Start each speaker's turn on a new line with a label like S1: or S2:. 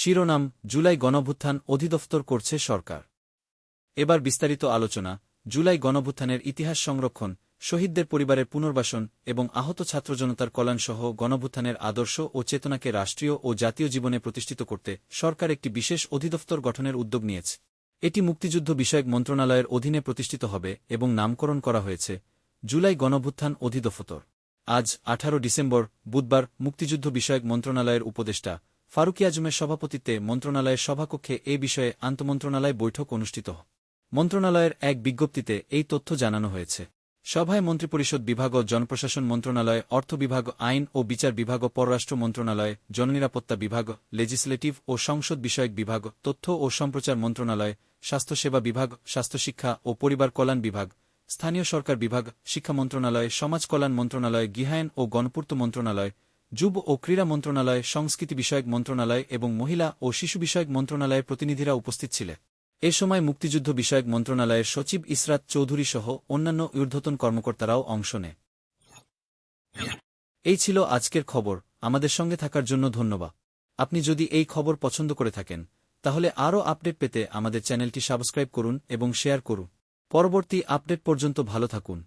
S1: শিরোনাম জুলাই গণভুত্থান অধিদপ্তর করছে সরকার। এবার বিস্তারিত আলোচনা, জুলাই গণভুত্থানের ইতিহাস সংরক্ষণ, শহীদদের পরিবারের পুনর্বাসন এবং আহত ছাত্রজনতার কল্যাণসহ গণভুত্থানের আদর্শ ও চেতনাকে রাষ্ট্রীয় ও জাতীয় জীবনে প্রতিষ্ঠিত করতে সরকার একটি বিশেষ অধিদপ্তর গঠনের উদ্যোগ নিয়েছে। এটি মুক্তিযুদ্ধ বিষয়ক মন্ত্রণালয়ের অধীনে প্রতিষ্ঠিত হবে এবং নামকরণ করা হয়েছে জুলাই গণভুত্থান অধিদফতর। আজ আঠারো ডিসেম্বর, বুধবার মুক্তিযুদ্ধ বিষয়ক মন্ত্রণালয়ের উপদেষ্টা ফারুকি আজমের সভাপতিত্বে মন্ত্রণালয়ের সভাকক্ষে এ বিষয়ে আন্তমন্ত্রণালয় বৈঠক অনুষ্ঠিত মন্ত্রণালয়ের এক বিজ্ঞপ্তিতে এই তথ্য জানানো হয়েছে। সভায় মন্ত্রিপরিষদ বিভাগ জনপ্রশাসন মন্ত্রণালয়, অর্থ বিভাগ, আইন ও বিচার বিভাগ পররাষ্ট্র মন্ত্রণালয়, জননিরাপত্তা বিভাগ লেজিসলেটিভ ও সংসদ বিষয়ক বিভাগ, তথ্য ও সম্প্রচার মন্ত্রণালয়, স্বাস্থ্যসেবা বিভাগ, স্বাস্থ্যশিক্ষা ও পরিবার কল্যাণ বিভাগ, স্থানীয় সরকার বিভাগ, শিক্ষা মন্ত্রণালয়, সমাজ কল্যাণ মন্ত্রণালয়, গৃহায়ন ও গণপূর্ত মন্ত্রণালয় যুব ও ক্রীড়া মন্ত্রণালয়, সংস্কৃতি বিষয়ক মন্ত্রণালয় এবং মহিলা ও শিশু বিষয়ক মন্ত্রণালয়ের প্রতিনিধিরা উপস্থিত ছিলেন। এ সময় মুক্তিযুদ্ধ বিষয়ক মন্ত্রণালয়ের সচিব ইসরাত চৌধুরী সহ অন্যান্য ঊর্ধ্বতন কর্মকর্তারাও অংশ নেয়। এই ছিল আজকের খবর। আমাদের সঙ্গে থাকার জন্য ধন্যবাদ। আপনি যদি এই খবর পছন্দ করে থাকেন, তাহলে আরও আপডেট পেতে আমাদের চ্যানেলটি সাবস্ক্রাইব করুন এবং শেয়ার করুন। পরবর্তী আপডেট পর্যন্ত ভালো থাকুন।